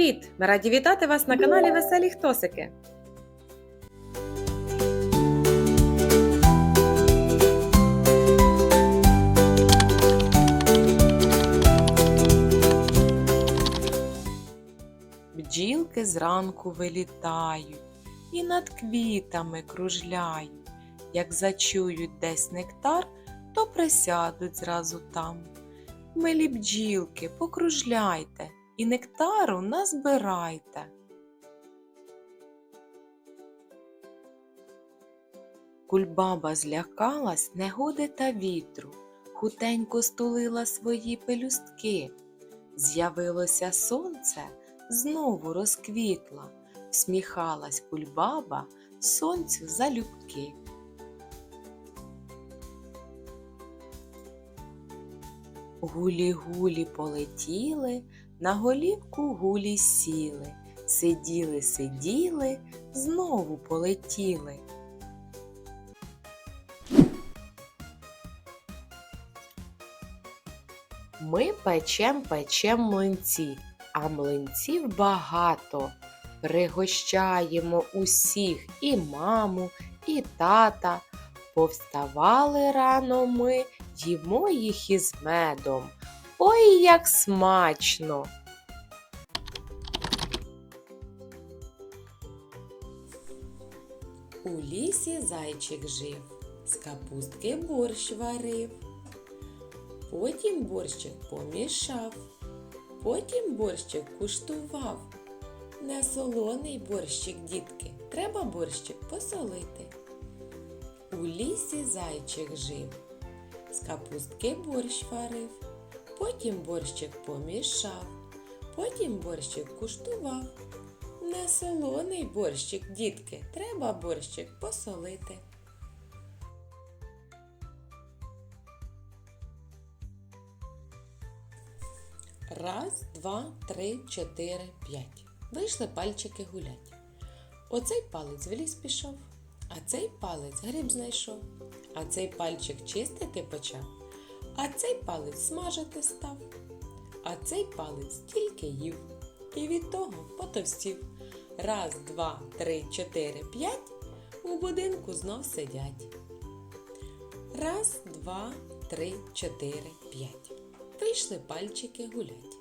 Привіт! Ми раді вітати вас на каналі Веселі Хтосики. Бджілки зранку вилітають і над квітами кружляють. Як зачують десь нектар, то присядуть зразу там. Милі бджілки, покружляйте і нектару назбирайте. Кульбаба злякалась негоди та вітру, хутенько стулила свої пелюстки. З'явилося сонце, знову розквітла, всміхалась кульбаба сонцю залюбки. Гулі-гулі полетіли, на голівку гулі сіли, сиділи, сиділи, знову полетіли. Ми печем печем млинці, а млинців багато. Пригощаємо усіх і маму, і тата. Повставали рано ми, їмо їх із медом. Ой, як смачно! У лісі зайчик жив, з капустки борщ варив. Потім борщик помішав, потім борщик куштував. Не солоний борщик, дітки, треба борщик посолити. У лісі зайчик жив, з капустки борщ варив, потім борщик помішав, потім борщик куштував. Не солоний борщик, дітки, треба борщик посолити. Раз, два, три, чотири, п'ять. Вийшли пальчики гулять. Оцей палець в ліс пішов, а цей палець гриб знайшов, а цей пальчик чистити почав, а цей палець смажити став, а цей палець тільки їв. І від того потовстів. Раз, два, три, чотири, п'ять. У будинку знов сидять. Раз, два, три, чотири, п'ять. Вийшли пальчики гулять.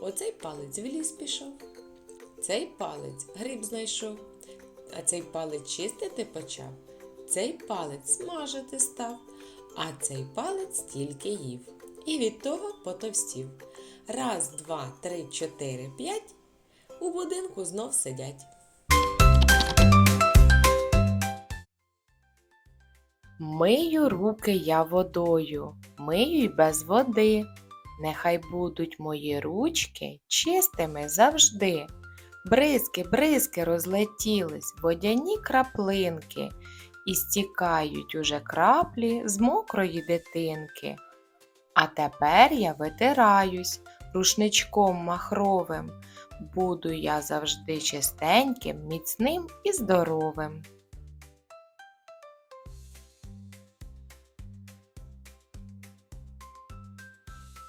Оцей палець в ліс пішов. Цей палець гриб знайшов, а цей палець чистити почав. Цей палець смажити став, а цей палець тільки їв. І від того потовстів. Раз, два, три, чотири, п'ять. У будинку знов сидять. Мию руки я водою, мию й без води. Нехай будуть мої ручки чистими завжди. Бризки, бризки розлетілись, водяні краплинки, і стікають уже краплі з мокрої дитинки. А тепер я витираюсь рушничком махровим. Буду я завжди чистеньким, міцним і здоровим.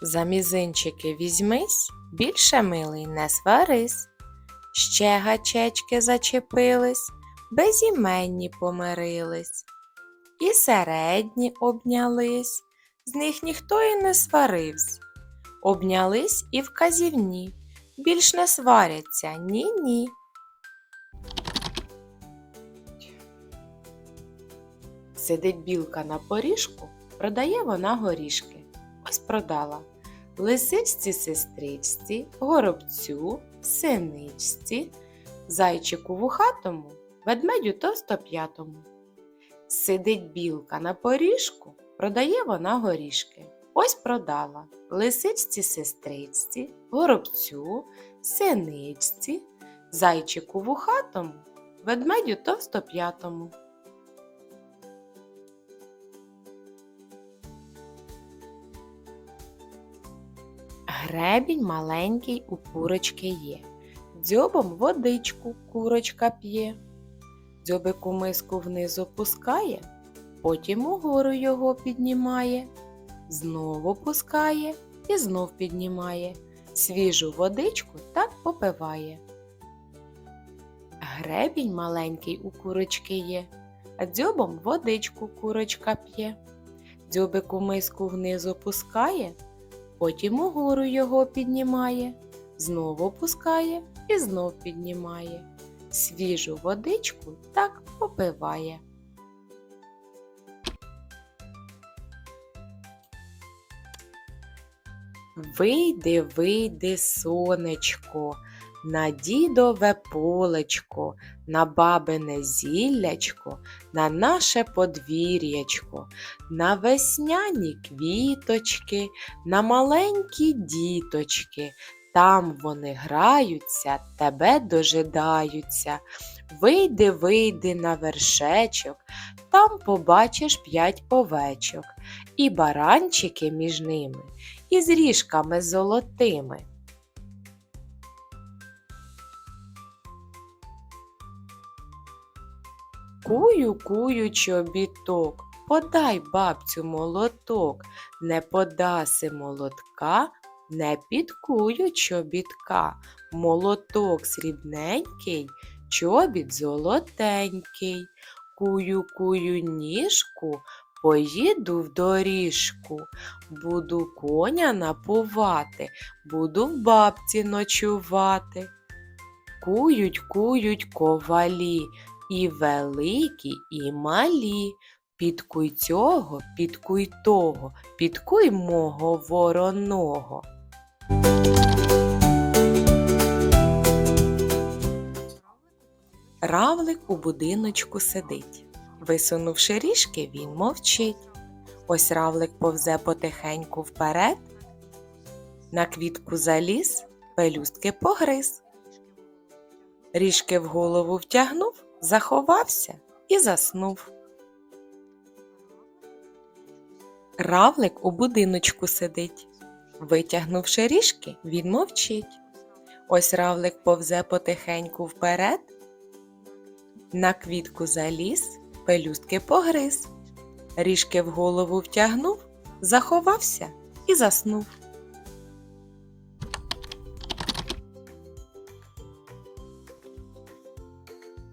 За мізинчики візьмись, більше милий не сварись. Ще гачечки зачепились, безіменні помирились. І середні обнялись, з них ніхто і не сваривсь. Обнялись і вказівні, більш не сваряться ні-ні. Сидить білка на поріжку, продає вона горішки. Ось продала лисичці сестричці, горобцю, синичці, зайчику вухатому, ведмедю товстоп'ятому. Сидить білка на поріжку, продає вона горішки. Ось продала лисичці сестричці, горобцю, синичці, зайчику вухатому, ведмедю товстоп'ятому. Гребінь маленький у курочки є. Дзьобом водичку курочка п'є. Дзьобику миску вниз опускає, потім угору його піднімає, знову пускає і знов піднімає. свіжу водичку так попиває. Гребінь маленький у курочки є, а дзьобом водичку курочка п'є. Дзьобик у миску вниз опускає, потім угору його піднімає, знов опускає і знов піднімає. Свіжу водичку так попиває. Вийди, вийди, сонечко, на дідове полечко, на бабине зіллячко, на наше подвір'ячко, на весняні квіточки, на маленькі діточки. Там вони граються, тебе дожидаються. Вийди, вийди на вершечок, там побачиш п'ять овечок, і баранчики між ними, і з ріжками золотими. Кую, кую чобіток, подай бабцю молоток, не подаси молотка, не підкую чобітка. Молоток срібненький, чобіт золотенький. Кую, кую ніжку, поїду в доріжку. Буду коня напувати, буду в бабці ночувати. Кують, кують ковалі, і великі, і малі. Підкуй цього, підкуй того, підкуй мого вороного. Равлик у будиночку сидить. Висунувши ріжки, він мовчить. Ось равлик повзе потихеньку вперед. На квітку заліз, пелюстки погриз. Ріжки в голову втягнув, заховався і заснув. Равлик у будиночку сидить. Витягнувши ріжки, він мовчить. Ось равлик повзе потихеньку вперед. На квітку заліз, пелюстки погриз. Ріжки в голову втягнув, заховався і заснув.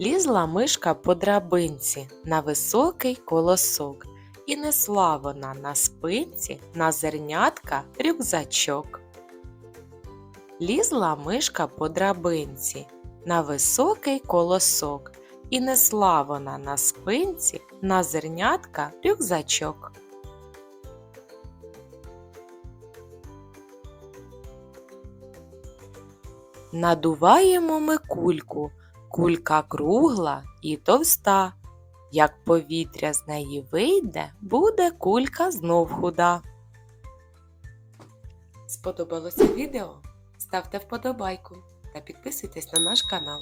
Лізла мишка по драбинці на високий колосок, і несла вона на спинці на зернятка рюкзачок. Лізла мишка по драбинці на високий колосок, і несла вона на спинці на зернятка рюкзачок. Надуваємо ми кульку, кулька кругла і товста. Як повітря з неї вийде, буде кулька знов худа. Сподобалося відео? Ставте вподобайку та підписуйтесь на наш канал.